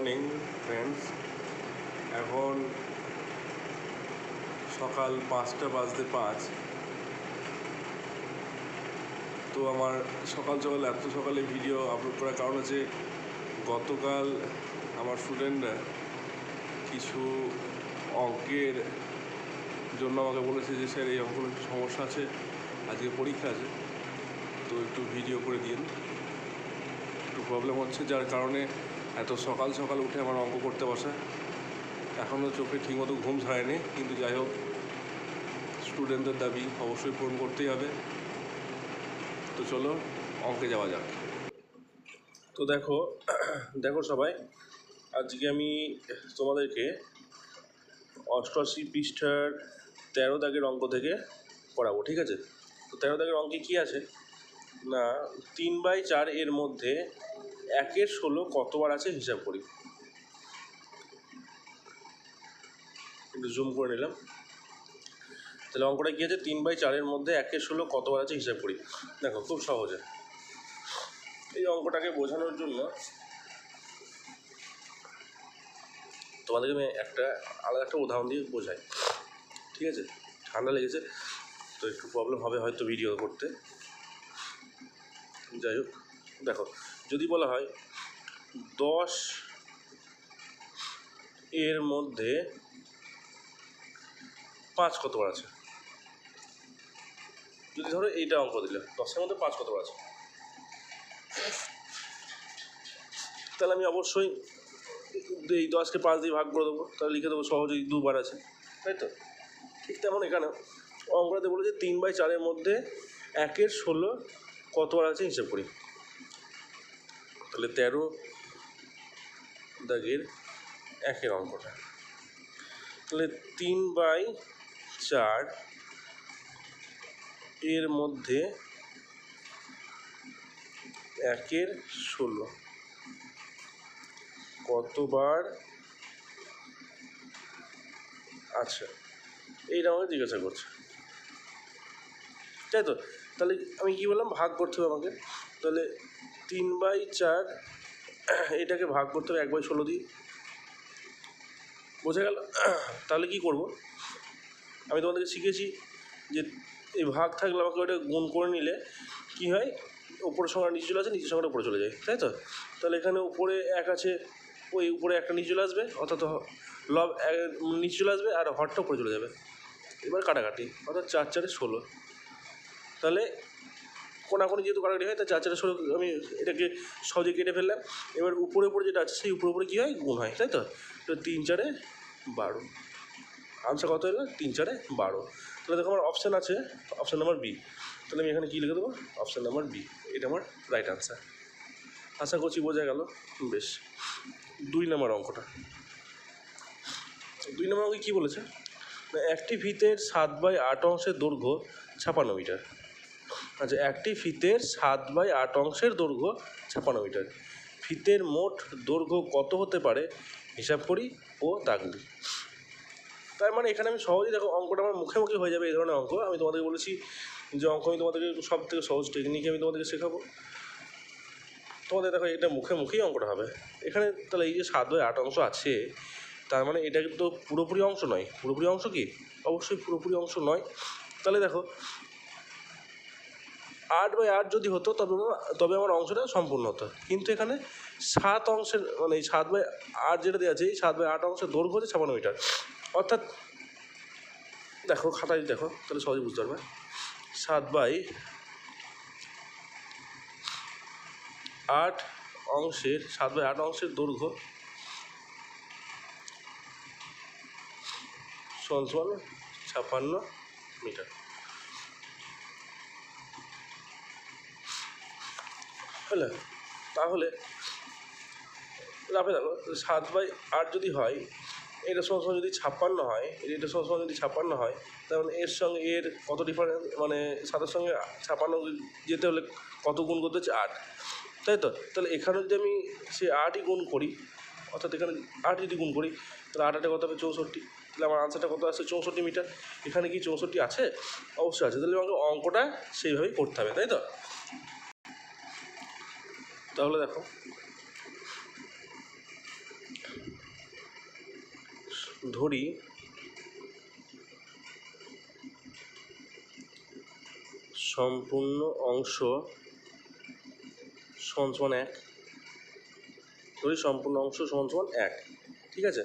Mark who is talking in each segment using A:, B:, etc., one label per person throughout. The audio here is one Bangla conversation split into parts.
A: মর্নিং ফ্রেন্ডস এখন সকাল পাঁচটা বাজতে পাঁচ। তো আমার সকাল সকাল, এত সকালে ভিডিও আপলোড করার কারণ হচ্ছে গতকাল আমার স্টুডেন্টরা কিছু অঙ্কের জন্য আমাকে বলেছে যে, স্যার এই অঙ্কের একটু সমস্যা আছে, আজকে পরীক্ষা আছে। তো একটু ভিডিও করে দিন। একটু প্রবলেম হচ্ছে, যার কারণে এত সকাল সকাল উঠে আমার অঙ্ক করতে বসে। এখনও চোখে ঠিকমতো ঘুম ছাড়েনি, কিন্তু যাই হোক স্টুডেন্টদের দাবি অবশ্যই পূরণ করতেই হবে। তো চলো, অঙ্কে যাওয়া যাক। তো দেখো দেখো সবাই, আজকে আমি তোমাদেরকে অষ্টআশি পৃষ্ঠার তেরো দাগের অঙ্ক থেকে করাবো ঠিক আছে? তো তেরো দাগের অঙ্কে কী আছে? না, তিন বাই চার এর মধ্যে একের ষোলো কতবার আছে হিসাব করি। একটু জুম করে নিলাম। তাহলে অঙ্কটা কী আছে? তিন বাই চারের মধ্যে একের ষোলো কতবার আছে হিসাব করি। দেখো, খুব সহজে। এই অঙ্কটাকে বোঝানোর জন্য তোমাদেরকে আমি একটা আলাদা একটা উদাহরণ দিয়ে বোঝাই। ঠিক আছে? ঠান্ডা লেগেছে, তো একটু প্রবলেম হবে হয়তো ভিডিও করতে। যাই হোক, দেখো যদি বলা হয়, দশ এর মধ্যে পাঁচ কতবার আছে? যদি ধরো এইটা অঙ্ক দিলে, দশের মধ্যে পাঁচ কতবার আছে? তাহলে আমি অবশ্যই এই দশকে পাঁচ দিয়ে ভাগ করে দেবো, তাহলে লিখে দেবো সহজেই দুবার আছে, তাই তো? ঠিক তেমন এখানে অঙ্কটাতে বলেছে তিন বাই চারের মধ্যে একের ষোলো কতবার আছে হিসেব করি। তাহলে তেরো দাগের একের অঙ্কটা। তাহলে তিন বাই চার এর মধ্যে একের ষোলো। কতবার? আচ্ছা এইটা আমাকে জিজ্ঞাসা করছে। তাই তো? তাহলে আমি কী বললাম? ভাগ করতে হবে আমাকে। তাহলে তিন বাই চার, এটাকে ভাগ করতে হবে এক বাই ষোলো দিয়ে। বোঝা গেল? তাহলে কি করব? আমি তোমাদেরকে শিখেছি যে এই ভাগ থাকলে আমাকে ওটা গুণ করে নিলে কি হয়? উপরের সংখ্যা নিচে চলে আসে, নিচের সংখ্যাটা উপরে চলে যায়, তাই তো? তাহলে এখানে উপরে এক আছে, ওই উপরে একটা নিচে চলে আসবে, অর্থাৎ লব এক- নিচে চলে আসবে আর হরটা উপরে চলে যাবে। এবার কাটাকাটি, অর্থাৎ চার চারে ষোলো। তাহলে কোনাকুনি যেহেতু কাটাকাটি হয়, তা চার চারে ষোলো আমি এটাকে সহজে কেটে ফেললাম। এবার উপরে উপরে যেটা আছে, সেই উপরে উপরে কী হয়? গুণ হয়, তাই তো? তো তিন চারে বারো। আনসার কত এলো তিন চারে বারো। তাহলে দেখো আমার অপশান আছে অপশান নাম্বার বি তাহলে আমি এখানে কী লিখে দেবো? অপশান নাম্বার বি এটা আমার রাইট আনসার আশা করছি বোঝা গেল। বেশ। দুই নম্বর অঙ্কটা। দুই নম্বর অঙ্কে কী বলেছে? একটি ফিতের সাত বাই আট অংশের দৈর্ঘ্য ছাপান্ন মিটার আচ্ছা একটি ফিতের সাত বাই আট অংশের দৈর্ঘ্য ছাপান্ন মিটার। ফিতের মোট দৈর্ঘ্য কত হতে পারে? হিসাব করি ও দাগ দিই। তার মানে এখানে আমি সহজেই দেখো অঙ্কটা আমার মুখে মুখে হয়ে যাবে এই ধরনের অঙ্ক। আমি তোমাদেরকে বলেছি যে অঙ্ক আমি তোমাদেরকে সব থেকে সহজ টেকনিকে আমি তোমাদেরকে শেখাবো। তোমাদের দেখো এটা মুখে মুখেই অঙ্কটা হবে। এখানে তাহলে এই যে সাত বাই আট অংশ আছে, তার মানে এটা কিন্তু পুরোপুরি অংশ নয়। পুরোপুরি অংশ কি? অবশ্যই পুরোপুরি অংশ নয়। তাহলে দেখো আট বাই আট যদি হতো, তবে তবে আমার অংশটা সম্পূর্ণ হতো। কিন্তু এখানে সাত অংশের মানে এই সাত বাই আট যেটা দেওয়া আছে, এই সাত বাই আট অংশের দৈর্ঘ্য হচ্ছে ছাপান্ন মিটার। অর্থাৎ, দেখো খাতায় দেখো, তাহলে সহজে বুঝতে পারবে। সাত বাই আট অংশের, সাত বাই আট অংশের দৈর্ঘ্য সমান সমান ছাপান্ন মিটার। হলো তাহলে লাভে দেখো সাত বাই আট যদি হয়, এটা সমান যদি ছাপ্পান্ন হয়, এটা সমান যদি ছাপ্পান্ন হয়, তাহলে এর সঙ্গে এর কত ডিফারেন্স মানে সাতের সঙ্গে ছাপ্পান্ন যেতে হলে কত গুণ করতে হচ্ছে আট? তাই তো? তাহলে এখানে যদি আমি সে আটই গুণ করি, অর্থাৎ এখানে আট যদি গুণ করি, তাহলে আট আটে কত হবে? চৌষট্টি। তাহলে আমার আনসারটা কত আছে চৌষট্টি মিটার। এখানে কি চৌষট্টি আছে? অবশ্যই আছে। তাহলে আমাকে অঙ্কটা সেইভাবেই করতে হবে, তাই তো? তাহলে দেখো।
B: ধরি। সম্পূর্ণ অংশ সমান সমান এক। ধরি সম্পূর্ণ অংশ সমান সমান এক। ঠিক আছে?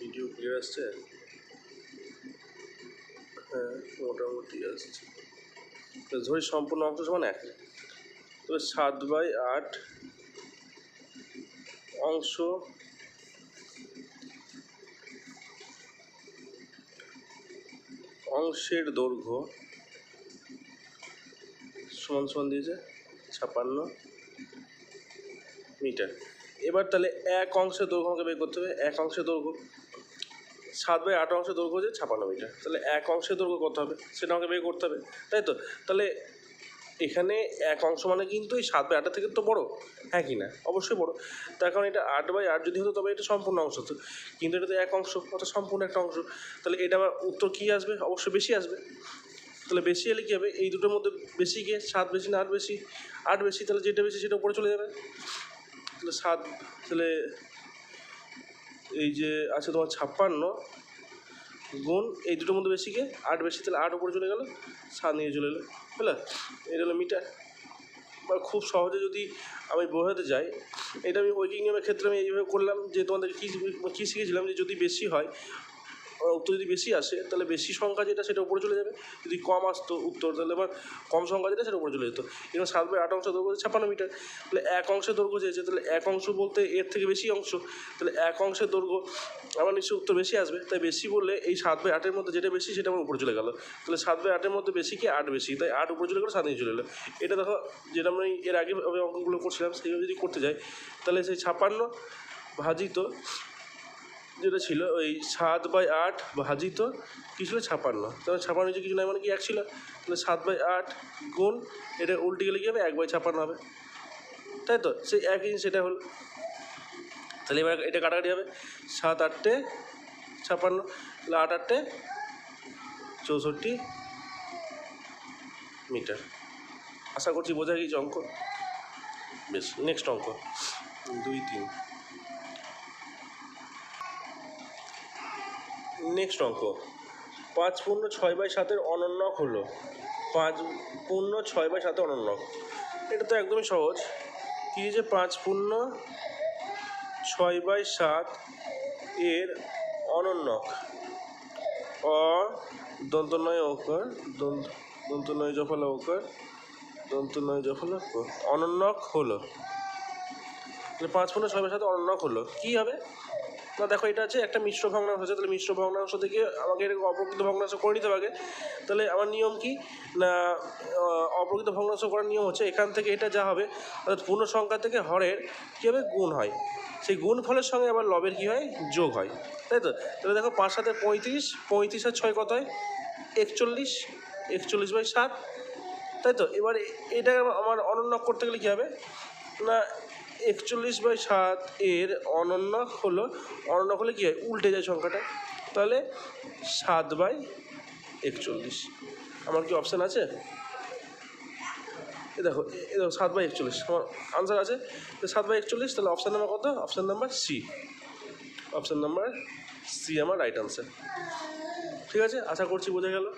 B: ভিডিও ক্লিয়ার আসছে? হ্যাঁ মোটামুটি আসছে। ধরি সম্পূর্ণ অংশ সমান এক। তো সাত বাই আট অংশ অংশের দৈর্ঘ্য সমান সমান দিয়েছে ছাপান্ন মিটার। এবার তাহলে এক অংশের দৈর্ঘ্য আমাকে বের করতে হবে। এক অংশের দৈর্ঘ্য সাত বাই আট অংশের দৈর্ঘ্য হচ্ছে ছাপান্ন মিটার। তাহলে এক অংশের দৈর্ঘ্য কত হবে? সেটা আমাকে বের করতে হবে। তাই তো? তাহলে এখানে এক অংশ মানে কিন্তু এই সাত বাই আটের থেকে তো বড়। হ্যাঁ কি না? অবশ্যই বড়। তার কারণ এটা আট বাই আট যদি হতো তবে এটা সম্পূর্ণ অংশ হতো। কিন্তু এটা তো এক অংশ অর্থাৎ সম্পূর্ণ একটা অংশ। তাহলে এটা আবার উত্তর কী আসবে? অবশ্যই বেশি আসবে। তাহলে বেশি এলে কী হবে? এই দুটোর মধ্যে বেশি গিয়ে সাত বেশি না, আট বেশি আট বেশি, তাহলে যেটা বেশি সেটা উপরে চলে যাবে। তাহলে সাত, তাহলে এই যে আছে তোমার ছাপ্পান্ন গুণ, এই দুটোর মধ্যে বেশি কে? আট বেশি, তাহলে আট উপরে চলে গেল, সাত নিয়ে চলে এলো, বুঝলে? এটা হলো মিটার। বা খুব সহজে যদি আমি বোঝাতে যাই, এটা আমি ওয়েকিং ক্ষেত্রে আমি এইভাবে করলাম যে তোমাদের কী কী শিখেছিলাম যে যদি বেশি হয় উত্তর যদি বেশি আসে, তাহলে বেশি সংখ্যা যেটা সেটা উপরে চলে যাবে। যদি কম আসতো উত্তর, তাহলে এবার কম সংখ্যা যেটা সেটা উপরে চলে যেত। এবার সাত বাই আট অংশ দৈর্ঘ্য হচ্ছে ছাপান্ন মিটার। তাহলে এক অংশের দৈর্ঘ্য চেয়েছে, তাহলে এক অংশ বলতে এর থেকে বেশি অংশ। তাহলে এক অংশের দৈর্ঘ্য আমার নিশ্চয়ই উত্তর বেশি আসবে। তাই বেশি বললে এই সাত বাই আটের মধ্যে যেটা বেশি সেটা আমার উপরে চলে গেল। তাহলে সাত বাই আটের মধ্যে বেশি কি আট বেশি? তাই আট উপরে চলে গেলো, সাত চলে এলো এটা দেখো যেটা আমি এর আগে অঙ্কগুলো করছিলাম, সেইভাবে যদি করতে যাই, তাহলে সেই ছাপান্ন ভাজিত যেটা ছিল ওই সাত বাই আট ভাজিত, কী ছিল? ছাপান্ন। তাহলে ছাপান্ন যে কিছু নাই মানে কি এক ছিল? তাহলে সাত বাই আট গুণ, এটা উল্টে গেলে কী হবে? এক বাই ছাপান্ন হবে। তাই তো? সেই একই জিনিস, সেটা হলো। তাহলে এবার এটা কাটাকাটি হবে। সাত আটটে ছাপান্ন, তাহলে আট আটটে চৌষট্টি মিটার। আশা করছি বোঝা গিয়েছে অঙ্ক। বেশ নেক্সট অঙ্ক। দুই তিন। নেক্সট অঙ্ক। পাঁচ পূর্ণ ছয় বাই সাতের অনন্যক হলো। পাঁচ পূর্ণ ছয় বাই সাতের অনন্যক। এটা তো একদমই সহজ। কী যে পাঁচ পূর্ণ ছয় বাই সাত এর অনন্যক। অ, দন্তনয় ওকার দন্ত দন্ত নয় জফলা ওকার দন্তনয় জফলা ওকার। অনন্যক হলো। পাঁচ পূর্ণ ছয় বাই সাত অনন্যক হলো। কী হবে? না দেখো, এটা আছে একটা মিশ্র ভগ্নাংশ আছে তাহলে মিশ্র ভগ্নাংশ থেকে আমাকে এটা অপ্রকৃত ভগ্নাংশ করে নিতে হবে তাহলে আমার নিয়ম কি? না অপ্রকৃত ভগ্নাংশ করার নিয়ম হচ্ছে এখান থেকে এটা যা হবে, অর্থাৎ পূর্ণ সংখ্যা থেকে হরের কী হবে? গুণ হয়। সেই গুণ ফলের সঙ্গে আবার লবের কী হয়? যোগ হয়। তাই তো? তাহলে দেখো, পাঁচ সাথে পঁয়ত্রিশ পঁয়ত্রিশ আর ছয় কত হয়? একচল্লিশ একচল্লিশ বাই সাত। তাই তো? এবার এটা আমার অনন্য করতে গেলে কী হবে? না একচল্লিশ বাই সাত এর অনন্য হলো, অনন্য হলে কী হয়? উল্টে যায় সংখ্যাটা। তাহলে সাত বাই একচল্লিশ। আমার কি অপশান আছে? এ দেখো, এ- দেখো, সাত বাই একচল্লিশ। আমার আনসার আছে? সাত বাই একচল্লিশ, তাহলে অপশান নাম্বার কত? Option number C option number C আমার রাইট আনসার ঠিক আছে? আশা করছি বোঝা গেল।